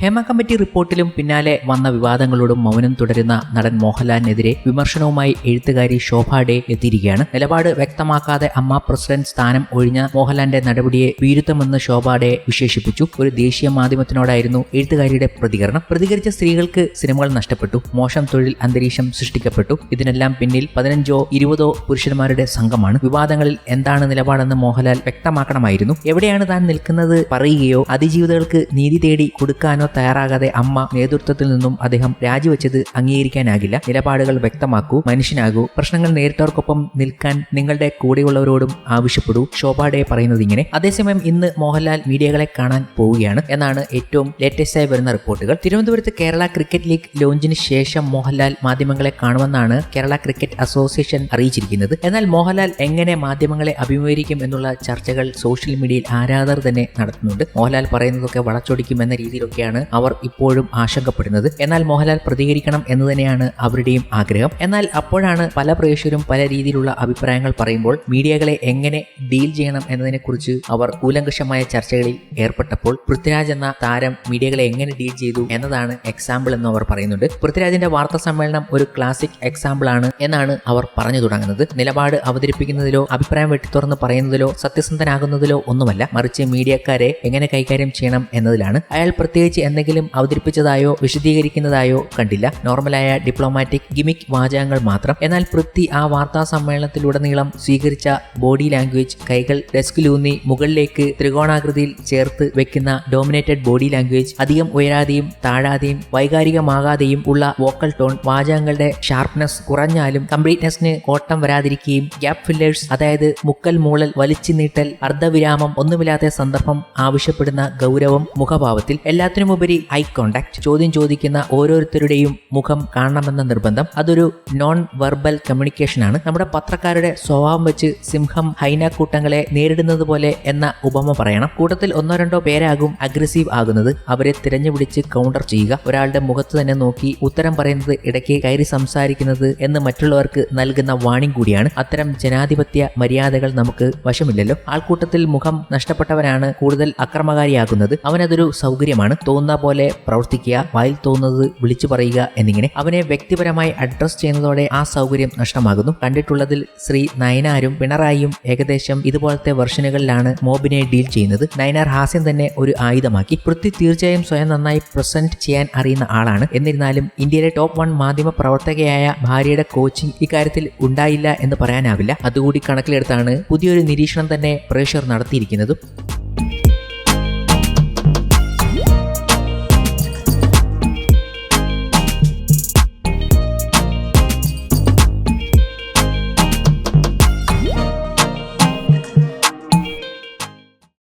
Hema committee റിപ്പോർട്ടിലും പിന്നാലെ വന്ന വിവാദങ്ങളോടും മൗനം തുടരുന്ന നടൻ മോഹൻലാലിനെതിരെ വിമർശനവുമായി എഴുത്തുകാരി ശോഭ ഡേ എത്തിയിരിക്കുകയാണ്. നിലപാട് വ്യക്തമാക്കാതെ അമ്മ പ്രസിഡന്റ് സ്ഥാനം ഒഴിഞ്ഞ മോഹൻലാലിന്റെ നടപടിയെ വീരുത്തമെന്ന് ശോഭ ഡേ വിശേഷിപ്പിച്ചു. ഒരു ദേശീയ മാധ്യമത്തിനോടായിരുന്നു എഴുത്തുകാരിയുടെ പ്രതികരണം. പ്രതികരിച്ച സ്ത്രീകൾക്ക് സിനിമകൾ നഷ്ടപ്പെട്ടു. മോശം തൊഴിൽ അന്തരീക്ഷം സൃഷ്ടിക്കപ്പെട്ടു. ഇതിനെല്ലാം പിന്നിൽ പതിനഞ്ചോ ഇരുപതോ പുരുഷന്മാരുടെ സംഘമാണ്. വിവാദങ്ങളിൽ എന്താണ് നിലപാടെന്ന് മോഹൻലാൽ വ്യക്തമാക്കണമായിരുന്നു. എവിടെയാണ് താൻ നിൽക്കുന്നത് പറയുകയോ അതിജീവിതകൾക്ക് നീതി തേടി കൊടുക്കാനോ തയ്യാറാകാതെ അമ്മ നേതൃത്വത്തിൽ നിന്നും അദ്ദേഹം രാജിവെച്ചത് അംഗീകരിക്കാനാകില്ല. നിലപാടുകൾ വ്യക്തമാക്കൂ മനുഷ്യനാകൂ. പ്രശ്നങ്ങൾ നേരിട്ടവർക്കൊപ്പം നിൽക്കാൻ നിങ്ങളുടെ കൂടെയുള്ളവരോടും ആവശ്യപ്പെടൂ. ശോഭ ഡേ പറയുന്നത് ഇങ്ങനെ അതേസമയം ഇന്ന് മോഹൻലാൽ മീഡിയകളെ കാണാൻ പോവുകയാണ് എന്നാണ് ഏറ്റവും ലേറ്റസ്റ്റ് ആയി വരുന്ന റിപ്പോർട്ടുകൾ. തിരുവനന്തപുരത്ത് കേരള ക്രിക്കറ്റ് ലീഗ് ലോഞ്ചിന് ശേഷം മോഹൻലാൽ മാധ്യമങ്ങളെ കാണുമെന്നാണ് കേരള ക്രിക്കറ്റ് അസോസിയേഷൻ അറിയിച്ചിരിക്കുന്നത്. എന്നാൽ മോഹൻലാൽ എങ്ങനെ മാധ്യമങ്ങളെ അഭിമുഖീകരിക്കും എന്നുള്ള ചർച്ചകൾ സോഷ്യൽ മീഡിയയിൽ ആരാധകർ തന്നെ നടത്തുന്നുണ്ട്. മോഹൻലാൽ പറയുന്നതൊക്കെ വളച്ചൊടിക്കും എന്ന രീതിയിലൊക്കെയാണ് അവർ ഇപ്പോഴും ആശങ്കപ്പെടുന്നത്. എന്നാൽ മോഹൻലാൽ പ്രതികരിക്കണം എന്ന് തന്നെയാണ് അവരുടെയും ആഗ്രഹം. എന്നാൽ അപ്പോഴാണ് പല പ്രേക്ഷകരും പല രീതിയിലുള്ള അഭിപ്രായങ്ങൾ പറയുമ്പോൾ മീഡിയകളെ എങ്ങനെ ഡീൽ ചെയ്യണം എന്നതിനെക്കുറിച്ച് അവർ കൂലങ്കഷമായ ചർച്ചകളിൽ ഏർപ്പെട്ടപ്പോൾ പൃഥ്വിരാജ് എന്ന താരം മീഡിയകളെ എങ്ങനെ ഡീൽ ചെയ്തു എന്നതാണ് എക്സാമ്പിൾ എന്ന് അവർ പറയുന്നുണ്ട്. പൃഥ്വിരാജിന്റെ വാർത്താ സമ്മേളനം ഒരു ക്ലാസിക് എക്സാമ്പിൾ ആണ് എന്നാണ് അവർ പറഞ്ഞു തുടങ്ങുന്നത്. നിലപാട് അവതരിപ്പിക്കുന്നതിലോ അഭിപ്രായം വെട്ടിത്തുറന്ന് പറയുന്നതിലോ സത്യസന്ധനാകുന്നതിലോ ഒന്നുമല്ല. മറിച്ച് മീഡിയക്കാരെ എങ്ങനെ കൈകാര്യം ചെയ്യണം എന്നതിലാണ്. അയാൾ പ്രത്യേകിച്ച് എന്തെങ്കിലും അവതരിപ്പിച്ചതായോ വിശദീകരിക്കുന്നതായോ കണ്ടില്ല. നോർമലായ ഡിപ്ലോമാറ്റിക് ഗിമിക് വാചകങ്ങൾ മാത്രം. എന്നാൽ പൃഥ്വി ആ വാർത്താ സമ്മേളനത്തിലുടനീളം സ്വീകരിച്ച ബോഡി ലാംഗ്വേജ് കൈകൾ ഡെസ്കിലൂന്നി മുകളിലേക്ക് ത്രികോണാകൃതിയിൽ ചേർത്ത് വെക്കുന്ന ഡോമിനേറ്റഡ് ബോഡി ലാംഗ്വേജ് അധികം ഉയരാതെയും താഴാതെയും വൈകാരികമാകാതെയും ഉള്ള വോക്കൽ ടോൺ വാചകങ്ങളുടെ ഷാർപ്നെസ് കുറഞ്ഞാലും കംപ്ലീറ്റ്നെസ്സിന് കോട്ടം വരാതിരിക്കുകയും ഗ്യാപ്പ് ഫില്ലേഴ്സ് അതായത് മുക്കൽ മൂളൽ വലിച്ചു നീട്ടൽ അർദ്ധവിരാമം ഒന്നുമില്ലാത്ത സന്ദർഭം ആവശ്യപ്പെടുന്ന ഗൗരവം മുഖഭാവത്തിൽ എല്ലാത്തിനുമുപരി ഐ കോണ്ടാക്ട് ചോദ്യം ചോദിക്കുന്ന ഓരോരുത്തരുടെയും മുഖം കാണണമെന്ന നിർബന്ധം. അതൊരു നോൺ വെർബൽ കമ്മ്യൂണിക്കേഷൻ ആണ്. നമ്മുടെ പത്രക്കാരുടെ സ്വഭാവം വെച്ച് സിംഹം ഹൈന കൂട്ടങ്ങളെ നേരിടുന്നത് പോലെ എന്ന ഉപമ പറയണം. കൂട്ടത്തിൽ ഒന്നോ രണ്ടോ പേരാകും അഗ്രസീവ് ആകുന്നത്. അവരെ തിരഞ്ഞുപിടിച്ച് കൗണ്ടർ ചെയ്യുക. ഒരാളുടെ മുഖത്ത് തന്നെ നോക്കി ഉത്തരം പറയുന്നത് ഇടയ്ക്ക് കയറി സംസാരിക്കുന്നത് എന്ന് മറ്റുള്ളവർക്ക് നൽകുന്ന വാണിംഗ് കൂടിയാണ്. അത്തരം ജനാധിപത്യ മര്യാദകൾ നമുക്ക് വശമില്ലല്ലോ. ആൾക്കൂട്ടത്തിൽ മുഖം നഷ്ടപ്പെട്ടവനാണ് കൂടുതൽ അക്രമകാരിയാകുന്നത്. അവനതൊരു സൗകര്യമാണ്. തോന്നുന്ന പോലെ പ്രവർത്തിക്കുക വായിൽ തോന്നുന്നത് വിളിച്ചു പറയുക എന്നിങ്ങനെ അവനെ വ്യക്തിപരമായി അഡ്രസ് ചെയ്യുന്നതോടെ ആ സൗകര്യം നഷ്ടമാകുന്നു. കണ്ടിട്ടുള്ളതിൽ ശ്രീ നയനാരും പിണറായിയും ഏകദേശം ഇതുപോലത്തെ വെർഷനുകളിലാണ് മോബിനെ ഡീൽ ചെയ്യുന്നത്. നയനാർ ഹാസ്യം തന്നെ ഒരു ആയുധമാക്കി. പൃഥ്വി തീർച്ചയായും സ്വയം നന്നായി പ്രസന്റ് ചെയ്യാൻ അറിയുന്ന ആളാണ്. എന്നിരുന്നാലും ഇന്ത്യയിലെ ടോപ്പ് വൺ മാധ്യമ പ്രവർത്തകയായ ഭാര്യയുടെ കോച്ചിങ് ഇക്കാര്യത്തിൽ ഉണ്ടായില്ല എന്ന് പറയാനാവില്ല. അതുകൂടി കണക്കിലെടുത്താണ് പുതിയൊരു നിരീക്ഷണം തന്നെ പ്രേക്ഷകർ നടത്തിയിരിക്കുന്നതും.